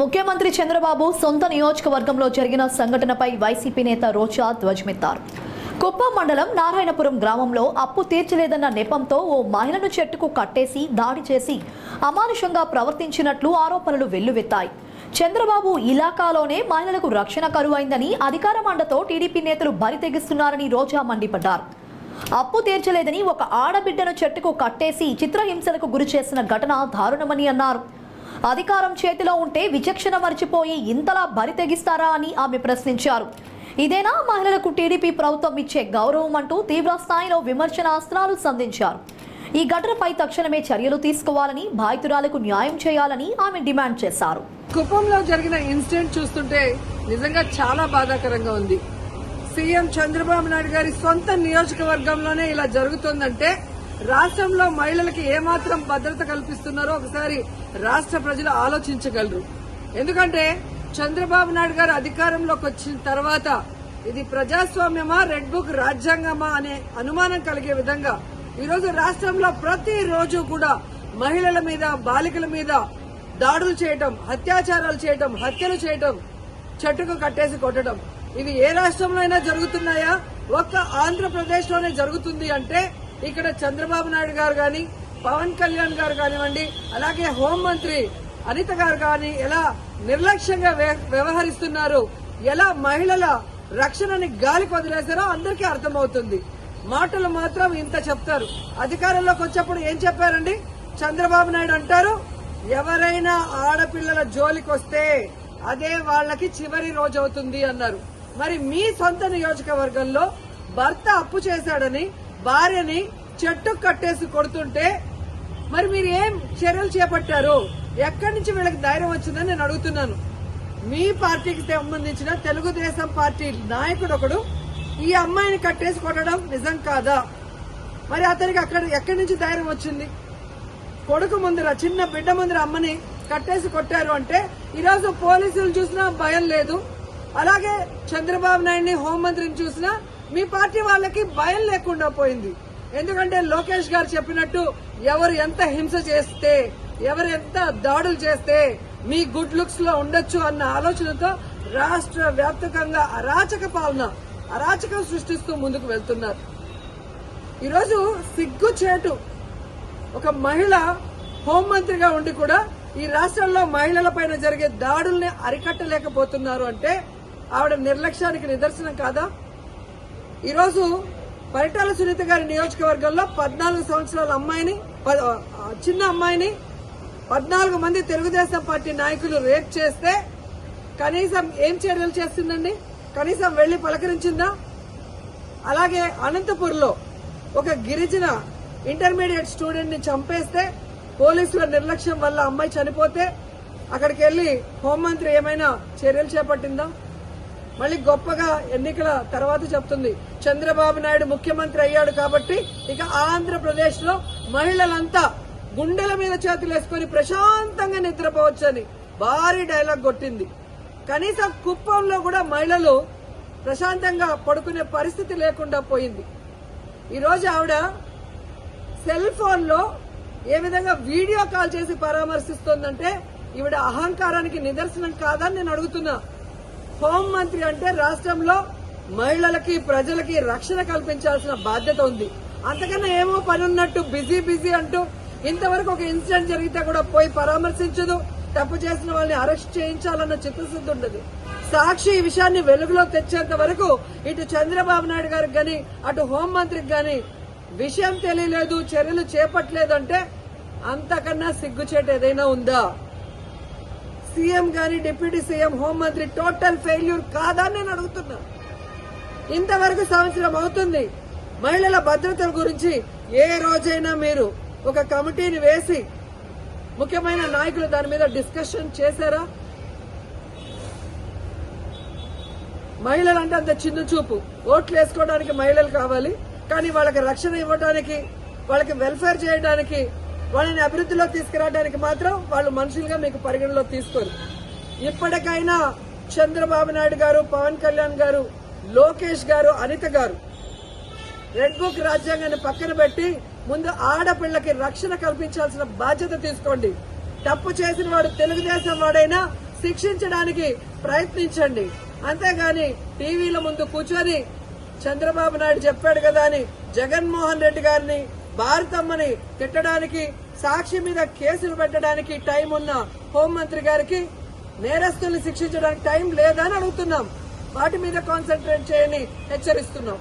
ముఖ్యమంత్రి చంద్రబాబు సొంత నియోజకవర్గంలో జరిగిన సంఘటనపై వైసీపీ నేత రోజా ధ్వజమెత్తారు. కుప్పం మండలం నారాయణపురం గ్రామంలో అప్పు తీర్చలేదన్న నెపంతో ఓ మహిళను చెట్టుకు కట్టేసి దాడి చేసి అమానుషంగా ప్రవర్తించినట్లు ఆరోపణలు వెల్లువెత్తాయి. చంద్రబాబు ఇలాకాలోనే మహిళలకు రక్షణ కరువైందని అధికార మండతో టీడీపీ నేతలు బరి తెగిస్తున్నారని రోజా మండిపడ్డారు. అప్పు తీర్చలేదని ఒక ఆడబిడ్డను చెట్టుకు కట్టేసి చిత్రహింసలకు గురి చేసిన ఘటన దారుణమని అన్నారు. అధికారం చేతిలో ఉంటే విచక్షణ మరిచిపోయి ఇంతలా బరి తెగిస్తారా అని ఆమె ప్రశ్నించారు. ఇదేనా మహిళలకు టీడీపీ ప్రభుత్వం ఇచ్చే గౌరవం అంటూ తీవ్రస్థాయిలో విమర్శన విమర్శనాస్త్రాలు సంధించారు. ఈ ఘటనపై తక్షణమే చర్యలు తీసుకోవాలని బాధితురాలకు న్యాయం చేయాలని ఆమె డిమాండ్ చేశారు. కుప్పంలో జరిగిన ఇన్సిడెంట్ చూస్తుంటే నిజంగా చాలా బాధాకరంగా ఉంది. సీఎం చంద్రబాబు నాయుడు గారి సొంత నియోజకవర్గంలోనే ఇలా జరుగుతుందంటే రాష్ట్రంలో మహిళలకి ఏమాత్రం భద్రత కల్పిస్తున్నారో ఒకసారి రాష్ట్ర ప్రజలు ఆలోచించగలరు. ఎందుకంటే చంద్రబాబు నాయుడు గారు అధికారంలోకి వచ్చిన తర్వాత ఇది ప్రజాస్వామ్యమా రెడ్ బుక్ రాజ్యాంగమా అనే అనుమానం కలిగే విధంగా ఈరోజు రాష్ట్రంలో ప్రతిరోజు కూడా మహిళల మీద బాలికల మీద దాడులు చేయటం అత్యాచారాలు చేయటం హత్యలు చేయటం చెట్టుకు కట్టేసి కొట్టడం. ఇవి ఏ రాష్ట్రంలో అయినా జరుగుతున్నాయా? ఒక్క ఆంధ్రప్రదేశ్లోనే జరుగుతుంది అంటే ఇక్కడ చంద్రబాబు నాయుడు గారు కానీ పవన్ కళ్యాణ్ గారు కానివ్వండి అలాగే హోంమంత్రి అనిత గారు కానీ ఎలా నిర్లక్ష్యంగా వ్యవహరిస్తున్నారు ఎలా మహిళల రక్షణని గాలికి వదిలేశారో అందరికీ అర్థమవుతుంది. మాటలు మాత్రం ఇంత చెప్తారు. అధికారంలోకి వచ్చేప్పుడు ఏం చెప్పారండి? చంద్రబాబు నాయుడు అంటారు ఎవరైనా ఆడపిల్లల జోలికి వస్తే అదే వాళ్ళకి చివరి రోజు అవుతుంది అన్నారు. మరి మీ సొంత నియోజకవర్గంలో భర్త అప్పు చేశాడని భార్యని చెట్టు కట్టేసి కొడుతుంటే మరి మీరు ఏం చర్యలు చేపట్టారు? ఎక్కడి నుంచి వీళ్ళకి ధైర్యం వచ్చిందని నేను అడుగుతున్నాను. మీ పార్టీకి సంబంధించిన తెలుగుదేశం పార్టీ నాయకుడు ఒకడు ఈ అమ్మాయిని కట్టేసి కొట్టడం నిజం కాదా? మరి అతనికి అక్కడ ఎక్కడి నుంచి ధైర్యం వచ్చింది? కొడుకు ముందర చిన్న బిడ్డ ముందర అమ్మని కట్టేసి కొట్టారు అంటే ఈరోజు పోలీసులు చూసినా భయం లేదు. అలాగే చంద్రబాబు నాయుడిని హోంమంత్రిని చూసినా మీ పార్టీ వాళ్ళకి భయం లేకుండా పోయింది. ఎందుకంటే లోకేష్ గారు చెప్పినట్టు ఎవరు ఎంత హింస చేస్తే ఎవరు ఎంత దాడులు చేస్తే మీ గుడ్ లుక్స్లో ఉండొచ్చు అన్న ఆలోచనతో రాష్ట్ర వ్యాప్తకంగా అరాచక పాలన అరాచకం సృష్టిస్తూ ముందుకు వెళ్తున్నారు. ఈరోజు సిగ్గు చేటు ఒక మహిళ హోంమంత్రిగా ఉండి కూడా ఈ రాష్ట్రంలో మహిళల పైన జరిగే దాడుల్ని అరికట్టలేకపోతున్నారు అంటే ఆవిడ నిర్లక్ష్యానికి నిదర్శనం కాదా? ఈరోజు పరిటాల సునీత గారి నియోజకవర్గంలో పద్నాలుగు సంవత్సరాల అమ్మాయిని ప- చిన్న అమ్మాయిని పద్నాలుగు మంది తెలుగుదేశం పార్టీ నాయకులు రేప్ చేస్తే కనీసం ఏం చర్యలు చేస్తుందండి? కనీసం వెళ్ళి పలకరించిందా? అలాగే అనంతపూర్లో ఒక గిరిజన ఇంటర్మీడియట్ స్టూడెంట్ని చంపేస్తే పోలీసుల నిర్లక్ష్యం వల్ల అమ్మాయి చనిపోతే అక్కడికి వెళ్ళి హోంమంత్రి ఏమైనా చర్యలు చేపట్టిందా? మళ్ళీ గొప్పగా ఎన్నికల తర్వాత చెప్తుంది. చంద్రబాబు నాయుడు ముఖ్యమంత్రి అయ్యాడు కాబట్టి ఇక ఆంధ్రప్రదేశ్లో మహిళలంతా గుండెల మీద చేతులు వేసుకుని ప్రశాంతంగా నిద్రపోవచ్చని భారీ డైలాగ్ కొట్టింది. కనీసం కుప్పంలో కూడా మహిళలు ప్రశాంతంగా పడుకునే పరిస్థితి లేకుండా పోయింది. ఈరోజు ఆవిడ సెల్ ఫోన్లో ఏ విధంగా వీడియో కాల్ చేసి పరామర్శిస్తోందంటే ఈవిడ అహంకారానికి నిదర్శనం కాదని నేను అడుగుతున్నా. హోం మంత్రి అంటే రాష్ట్రంలో మహిళలకి ప్రజలకి రక్షణ కల్పించాల్సిన బాధ్యత ఉంది. అంతకన్నా ఏమో పని ఉన్నట్టు బిజీ బిజీ అంటూ ఇంతవరకు ఒక ఇన్సిడెంట్ జరిగితే కూడా పోయి పరామర్శించదు తప్పు చేసిన వాళ్ళని అరెస్ట్ చేయించాలన్న చిత్తశుద్ధి ఉండదు. సాక్షి ఈ విషయాన్ని వెలుగులో తెచ్చేంత వరకు ఇటు చంద్రబాబు నాయుడు గారికి గాని అటు హోంమంత్రికి గాని విషయం తెలియలేదు చర్యలు చేపట్టలేదు అంటే అంతకన్నా సిగ్గుచేటు ఏదైనా ఉందా? సీఎం గాని డిప్యూటీ సీఎం హోంమంత్రి టోటల్ ఫెయిల్యూర్ కాదా అని నేను అడుగుతున్నా. ఇంతవరకు సంవత్సరం అవుతుంది. మహిళల భద్రత గురించి ఏ రోజైనా మీరు ఒక కమిటీని వేసి ముఖ్యమైన నాయకులు దాని మీద డిస్కషన్ చేశారా? మహిళలు అంటే అంత చిన్న చూపు. ఓట్లు వేసుకోవడానికి మహిళలు కావాలి. కానీ వాళ్ళకి రక్షణ ఇవ్వడానికి వాళ్ళకి వెల్ఫేర్ చేయడానికి వాళ్ళని అభివృద్ధిలో తీసుకురావడానికి మాత్రం వాళ్ళు మనుషులుగా మీకు పరిగణలో తీసుకోరు. ఇప్పటికైనా చంద్రబాబు నాయుడు గారు పవన్ కళ్యాణ్ గారు లోకేష్ గారు అనిత గారు రెడ్ బుక్ రాజ్యాంగాన్ని పక్కన పెట్టి ముందు ఆడపిల్లకి రక్షణ కల్పించాల్సిన బాధ్యత తీసుకోండి. తప్పు చేసిన వాడు తెలుగుదేశం వాడైనా శిక్షించడానికి ప్రయత్నించండి. అంతేగాని టీవీల ముందు కూర్చొని చంద్రబాబు నాయుడు చెప్పాడు కదా అని జగన్మోహన్ రెడ్డి గారిని భారతమ్మని తిట్టడానికి సాక్షి మీద కేసులు పెట్టడానికి టైం ఉన్న హోంమంత్రి గారికి నేరస్తుల్ని శిక్షించడానికి టైం లేదని అడుగుతున్నాం. వాటి మీద కాన్సన్ట్రేట్ చేయని హెచ్చరిస్తున్నాం.